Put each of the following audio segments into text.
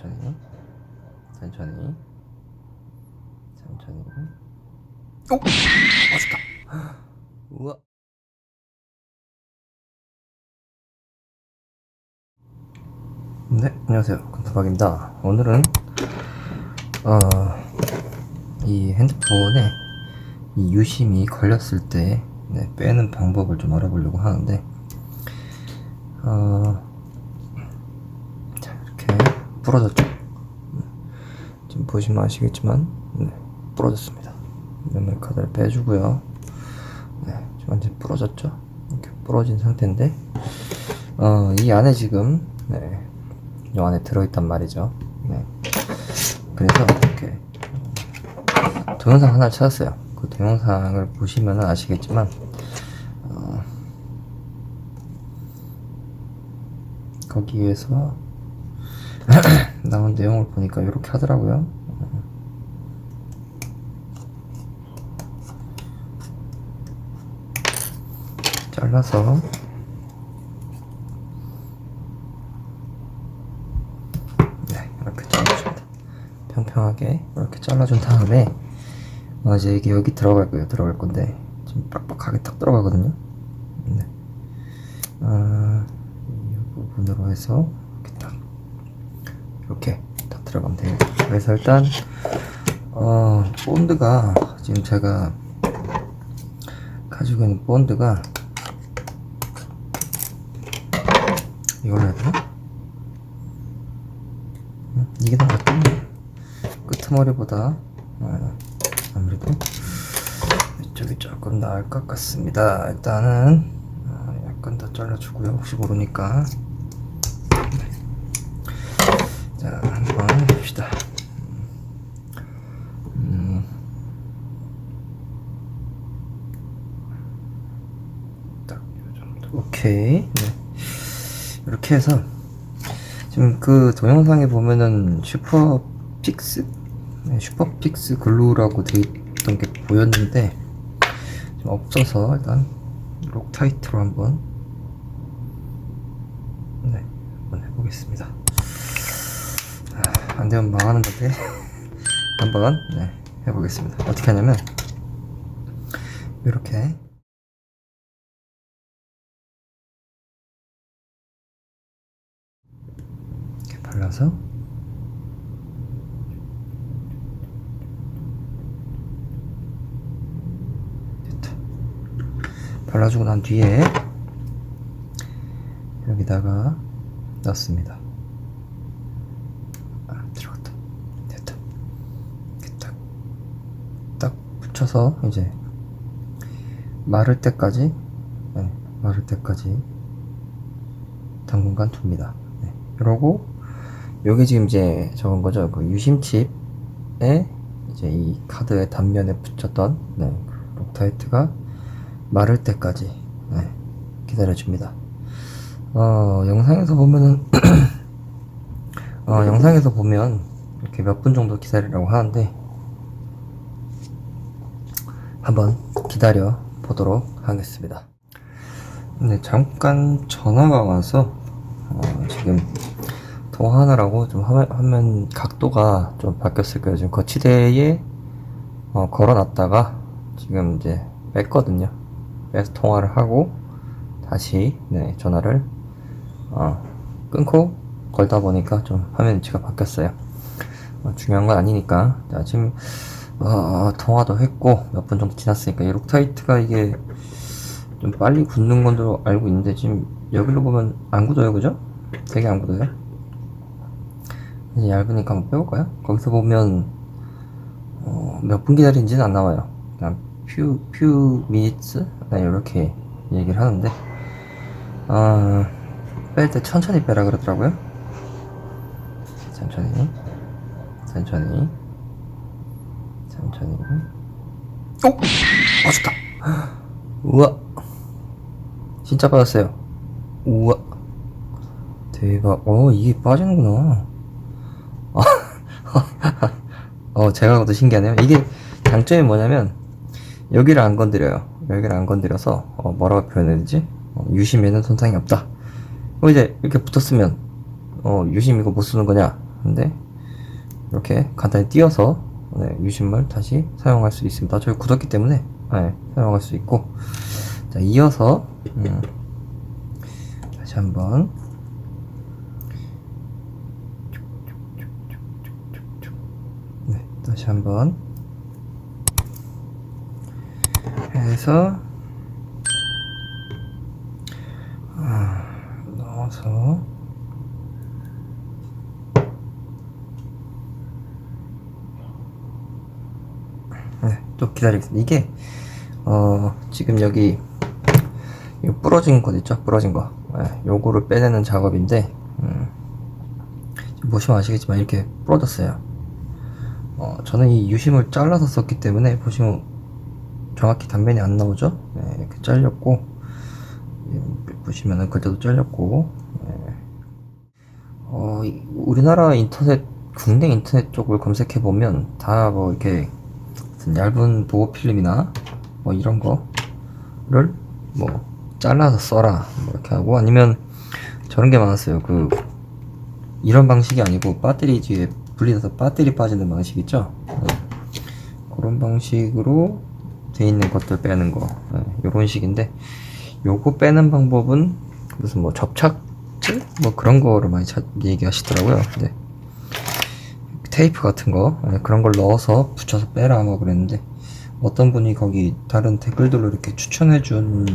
천천히. 천천히. 천천히. 오! 맛있다. 우와. 네 안녕하세요. 건터박입니다. 오늘은 어, 이 핸드폰에 이 유심이 걸렸을 때 네, 빼는 방법을 좀 알아보려고 하는데 어, 부러졌죠. 지금 보시면 아시겠지만 네, 부러졌습니다. 메모리 카드를 빼주고요. 네, 완전 부러졌죠? 이렇게 부러진 상태인데 어, 이 안에 지금 네, 이 안에 들어있단 말이죠. 네. 그래서 이렇게 동영상 하나를 찾았어요. 그 동영상을 보시면 아시겠지만 어, 거기에서 나온 내용을 보니까 이렇게 하더라고요. 잘라서 네 이렇게 잘라줍니다. 평평하게 이렇게 잘라준 다음에 어, 이제 이게 여기 들어갈 거예요. 들어갈 건데 지금 빡빡하게 탁 들어가거든요. 네. 아, 이 부분으로 해서 이렇게 딱 들어가면 돼요. 그래서 일단 어 본드가 지금 제가 가지고 있는 본드가 이걸로 해야 되나? 음, 이게 더 낫겠네. 끄트머리보다 어, 아무래도 이쪽이 조금 나을 것 같습니다. 일단은 어, 약간 더 잘라주고요. 혹시 모르니까. 자, 한번 해봅시다. 음. 딱, 요 정도. 오케이. 네. 이렇게 해서, 지금 그 동영상에 보면은 슈퍼픽스? 네, 슈퍼픽스 글루라고 돼 있던 게 보였는데, 지금 없어서 일단 록타이트로 한번, 네, 한번 해보겠습니다. 안 되면 망하는 건데 한번 네, 해보겠습니다. 어떻게 하냐면 이렇게 발라서 됐다. 발라주고 난 뒤에 여기다가 넣습니다. 아, 들어갔다. 됐다. 딱, 딱 붙여서 이제 마를 때까지, 네, 마를 때까지 당분간 둡니다. 네. 그러고 여기 지금 이제 적은 거죠. 그 유심칩에 이제 이 카드의 단면에 붙였던 네, 록타이트가 마를 때까지 네, 기다려줍니다. 어, 영상에서 보면은 어, 영상에서 보면 이렇게 몇 분 정도 기다리라고 하는데 한번 기다려 보도록 하겠습니다. 네, 잠깐 전화가 와서 어, 지금 통화하느라고 좀 화면, 각도가 좀 바뀌었을 거예요. 지금 거치대에 어, 걸어놨다가 지금 이제 뺐거든요. 빼서 통화를 하고 다시 네, 전화를 어, 끊고 걸다 보니까 좀 화면 위치가 바뀌었어요. 어, 중요한 건 아니니까. 자, 지금, 어, 통화도 했고, 몇 분 정도 지났으니까, 이 록타이트가 이게 좀 빨리 굳는 건로 알고 있는데, 지금 여기로 보면 안 굳어요, 그죠? 되게 안 굳어요. 이제 얇으니까 한번 빼볼까요? 거기서 보면, 어, 몇 분 기다린지는 안 나와요. 그냥 few, few minutes? 네, 이렇게 얘기를 하는데, 어, 뺄때 천천히 빼라 그러더라고요. 천천히 천천히 천천히 오! 맞았다 우와 진짜 빠졌어요 우와 대박 어 이게 빠지는구나 어 제가 봐도 신기하네요. 이게 장점이 뭐냐면 여기를 안 건드려요. 여기를 안 건드려서 어, 뭐라고 표현해야 되지? 어, 유심에는 손상이 없다. 어 이제 이렇게 붙었으면 어 유심 이거 못 쓰는 거냐? 근데 이렇게 간단히 띄어서 네, 유심을 다시 사용할 수 있습니다. 저희 굳었기 때문에 네, 사용할 수 있고. 자 이어서 음, 다시 한번 네, 다시 한번 해서 아, 넣어서 네, 또 기다리겠습니다. 이게 어 지금 여기 이 부러진 것 있죠? 부러진 거. 네, 요거를 빼내는 작업인데 음, 보시면 아시겠지만 이렇게 부러졌어요. 어, 저는 이 유심을 잘라서 썼기 때문에 보시면 정확히 단면이 안 나오죠? 네, 이렇게 잘렸고 예, 보시면은 글자도 잘렸고 예. 어, 이- 우리나라 인터넷 국내 인터넷 쪽을 검색해 보면 다 뭐 이렇게 얇은 보호 필름이나 뭐 이런 거를 뭐 잘라서 써라 뭐 이렇게 하고 아니면 저런 게 많았어요 그 이런 방식이 아니고 배터리 뒤에 분리돼서 배터리 빠지는 방식 있죠? 네. 그런 방식으로 돼 있는 것들 빼는 거. 이런 식인데 요거 빼는 방법은 무슨 뭐 접착제? 뭐 그런 거를 많이 자, 얘기하시더라고요. 근데 테이프 같은 거. 예, 그런 걸 넣어서 붙여서 빼라 뭐 그랬는데 어떤 분이 거기 다른 댓글들로 이렇게 추천해준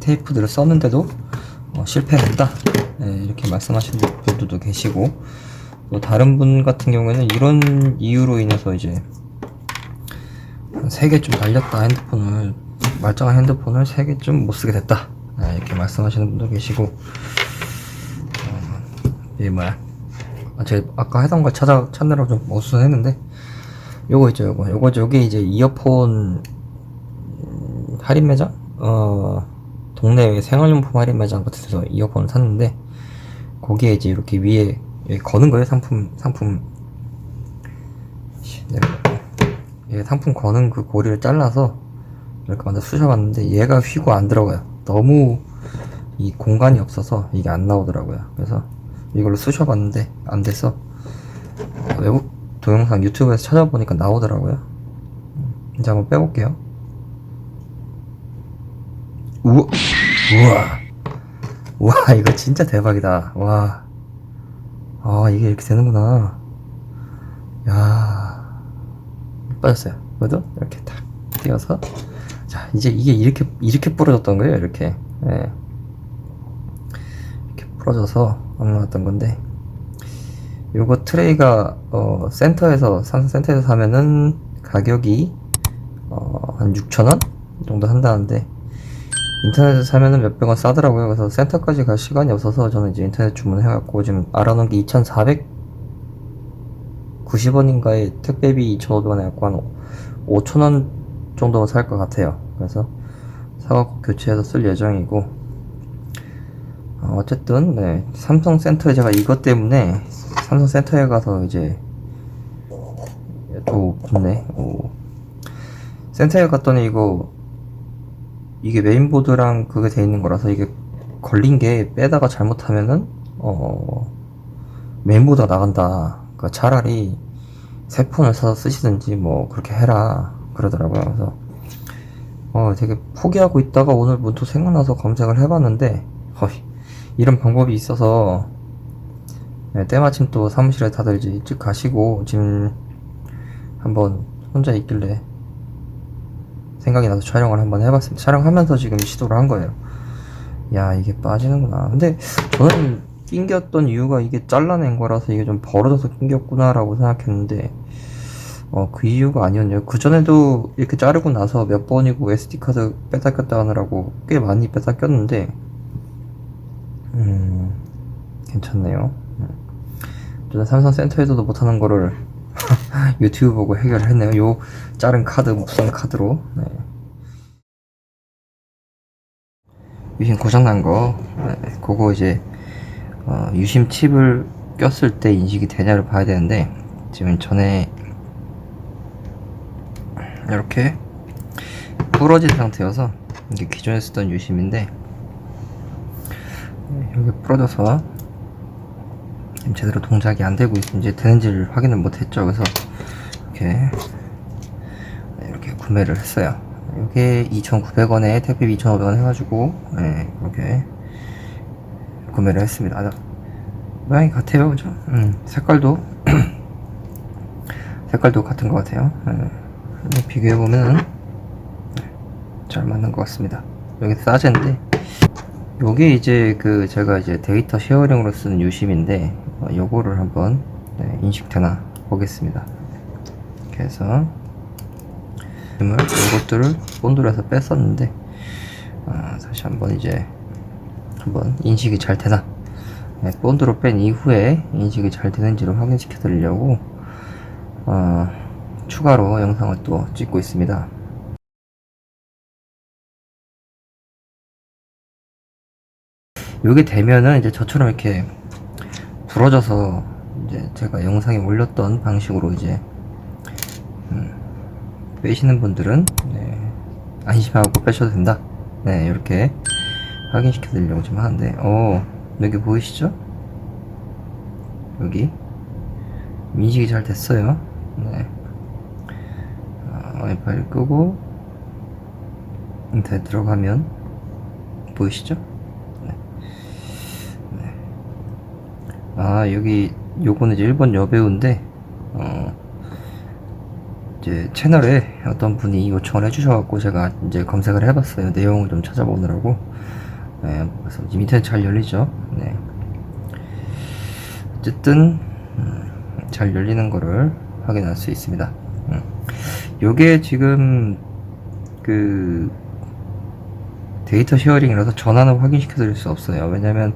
테이프들을 썼는데도 어, 실패했다. 예, 이렇게 말씀하시는 분들도 계시고 또 다른 분 같은 경우에는 이런 이유로 인해서 이제 세 개 좀 날렸다 핸드폰을 말짱한 핸드폰을 세 개 좀 못 쓰게 됐다. 아, 이렇게 말씀하시는 분도 계시고 어, 이 뭐야. 아, 제가 아까 하던 걸 찾아 찾느라고 좀 어수선했는데 요거 있죠 요거. 요거 요게 이제 이어폰 음, 할인 매장? 어 동네 생활용품 할인 매장 같은 데서 이어폰을 샀는데 거기에 이제 이렇게 위에 여기 거는 거예요 상품 상품 씨, 내려놓고 예, 상품 거는 그 고리를 잘라서 이렇게 먼저 쑤셔봤는데 얘가 휘고 안 들어가요. 너무 이 공간이 없어서 이게 안 나오더라고요. 그래서 이걸로 쑤셔봤는데 안 돼서 외국 동영상 유튜브에서 찾아보니까 나오더라고요. 음, 이제 한번 빼볼게요. 우와, 우와, 우와, 이거 진짜 대박이다. 와, 아 이게 이렇게 되는구나. 야. 빠졌어요. 그래도 이렇게 탁 띄어서 자 이제 이게 이렇게 이렇게 부러졌던 거예요. 이렇게 예. 이렇게 부러져서 안 나왔던 건데 요거 트레이가 어, 센터에서 삼성 센터에서 사면은 가격이 어, 한 6,000원 정도 한다는데 인터넷에서 사면은 몇백 원 싸더라고요. 그래서 센터까지 갈 시간이 없어서 저는 이제 인터넷 주문해갖고 지금 알아놓은 게 2,400 90원인가에 택배비 2,500원 해갖고 한 5,000원 정도 살것 같아요. 그래서 사갖고 교체해서 쓸 예정이고, 어, 어쨌든, 네. 삼성 센터에 제가 이것 때문에 삼성 센터에 가서 이제, 또, 붙네. 오. 센터에 갔더니 이거, 이게 메인보드랑 그게 돼 있는 거라서 이게 걸린 게 빼다가 잘못하면은, 어, 메인보드가 나간다. 그러니까 차라리 새 폰을 사서 쓰시든지 뭐 그렇게 해라 그러더라고요. 그래서 어 되게 포기하고 있다가 오늘 문득 생각나서 검색을 해봤는데 허이 이런 방법이 있어서 네, 때마침 또 사무실에 다들 이제 일찍 가시고 지금 한번 혼자 있길래 생각이 나서 촬영을 한번 해봤습니다. 촬영하면서 지금 시도를 한 거예요. 야 이게 빠지는구나. 근데 저는 낑겼던 이유가 이게 잘라낸 거라서 이게 좀 벌어져서 낑겼구나라고 생각했는데 어 그 이유가 아니었네요. 그 전에도 이렇게 자르고 나서 몇 번이고 SD 카드 뺐다 꼈다 하느라고 꽤 많이 꼈는데 음 괜찮네요. 음. 저는 삼성 센터에서도 못하는 거를 유튜브 보고 해결을 했네요. 요 자른 카드 무선 카드로 네. 유심 고장난 거 네, 그거 이제 어, 유심 칩을 꼈을 때 인식이 되냐를 봐야 되는데 지금 전에 이렇게 부러진 상태여서 이게 기존에 쓰던 유심인데 네, 여기 부러져서 지금 제대로 동작이 안 되고 있는지 되는지를 확인을 못 했죠. 그래서 이렇게 네, 이렇게 구매를 했어요. 이게 2,900원에 택배비 2,500원 해가지고 네, 이렇게 구매를 했습니다. 아, 모양이 같아요, 그죠? 음, 색깔도 색깔도 같은 것 같아요. 네. 비교해 보면은 잘 맞는 것 같습니다. 여기 싸젠데 요게 이제 그 제가 이제 데이터 쉐어링으로 쓰는 유심인데 어, 요거를 한번 네, 인식되나 보겠습니다. 해서 이걸 이것들을 본드에서 뺐었는데 아, 다시 한번 이제 한번 인식이 잘 되나 네, 본드로 뺀 이후에 인식이 잘 되는지를 확인시켜 드리려고 어, 추가로 영상을 또 찍고 있습니다. 요게 되면은 이제 저처럼 이렇게 부러져서 이제 제가 영상에 올렸던 방식으로 이제 음, 빼시는 분들은 네, 안심하고 빼셔도 된다. 네 이렇게 확인시켜 드리려고 좀 하는데 어 여기 보이시죠? 여기 인식이 잘 됐어요. 네. 아, 와이파이를 끄고 인터넷 들어가면 보이시죠? 아 여기 요거는 이제 일본 여배우인데 어 이제 채널에 어떤 분이 요청을 해주셔갖고 제가 이제 검색을 해봤어요. 내용을 좀 찾아보느라고. 네, 그래서 인터넷 잘 열리죠. 네. 어쨌든 음, 잘 열리는 거를 확인할 수 있습니다. 음. 요게 지금 그 데이터 쉐어링이라서 전화는 확인시켜 드릴 수 없어요. 왜냐면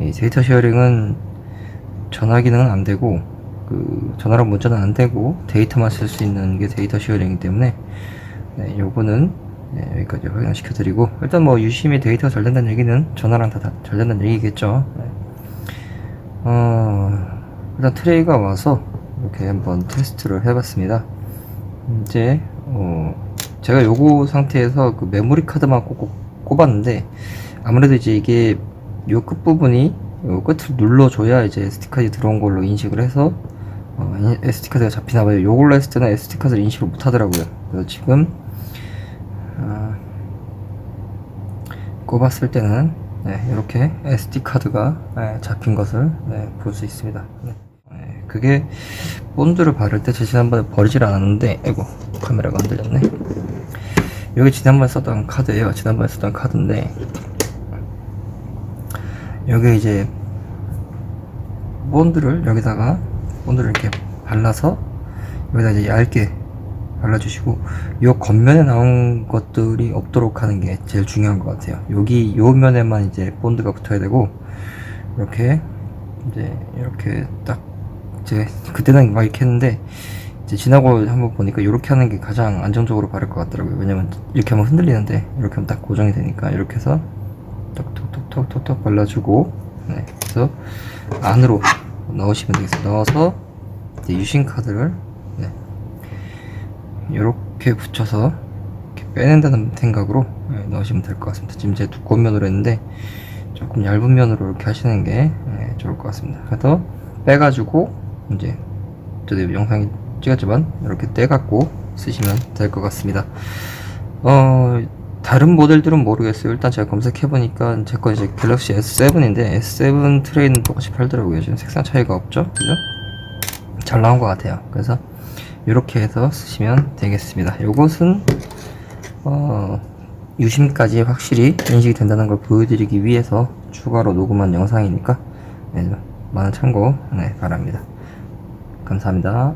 이 데이터 쉐어링은 전화 기능은 안 되고 그 전화로 문자는 안 되고 데이터만 쓸 수 있는 게 데이터 쉐어링이기 때문에 네, 요거는 네, 여기까지 확인을 시켜드리고 일단 뭐 유심히 데이터가 잘 된다는 얘기는 전화랑 다 잘 된다는 얘기겠죠 네. 어, 일단 트레이가 와서 이렇게 한번 테스트를 해봤습니다 이제 어, 제가 요거 상태에서 그 메모리 카드만 꼭 꼽았는데 아무래도 이제 이게 요 끝부분이 요 끝을 눌러줘야 이제 SD카드 들어온 걸로 인식을 해서 어, SD카드가 잡히나봐요. 요걸로 했을 때는 SD카드를 인식을 못하더라고요. 그래서 지금 어, 꼽았을 때는 네, 이렇게 SD카드가 네, 잡힌 것을 네, 볼 수 있습니다. 네. 네, 그게 본드를 바를 때 제 지난번에 버리질 않았는데 아이고 카메라가 흔들렸네. 여기 지난번에 썼던 카드예요. 지난번에 썼던 카드인데 여기 이제 본드를 여기다가 본드를 이렇게 발라서 여기다 이제 얇게 발라주시고 이 겉면에 나온 것들이 없도록 하는 게 제일 중요한 것 같아요. 여기 요 면에만 이제 본드가 붙어야 되고 이렇게 이제 이렇게 딱 이제 그때는 막 이렇게 했는데 이제 지나고 한번 보니까 이렇게 하는 게 가장 안정적으로 바를 것 같더라고요. 왜냐면 이렇게 하면 흔들리는데 이렇게 하면 딱 고정이 되니까 이렇게 해서 톡톡톡톡톡 발라주고 네, 그래서 안으로 넣으시면 되겠습니다. 넣어서 이제 유심 카드를 네, 이렇게 붙여서 이렇게 빼낸다는 생각으로 네, 넣으시면 될 것 같습니다. 지금 제 두꺼운 면으로 했는데 조금 얇은 면으로 이렇게 하시는 게 네, 좋을 것 같습니다. 그래서 빼가지고 이제 저도 영상에 찍었지만 이렇게 떼갖고 쓰시면 될 것 같습니다. 어 다른 모델들은 모르겠어요. 일단 제가 검색해보니까 제 거 이제 갤럭시 S7인데 S7 트레이는 똑같이 팔더라고요. 지금 색상 차이가 없죠? 그죠? 잘 나온 것 같아요. 그래서 이렇게 해서 쓰시면 되겠습니다. 요것은 어, 유심까지 확실히 인식이 된다는 걸 보여드리기 위해서 추가로 녹음한 영상이니까 네, 많은 참고 네, 바랍니다. 감사합니다.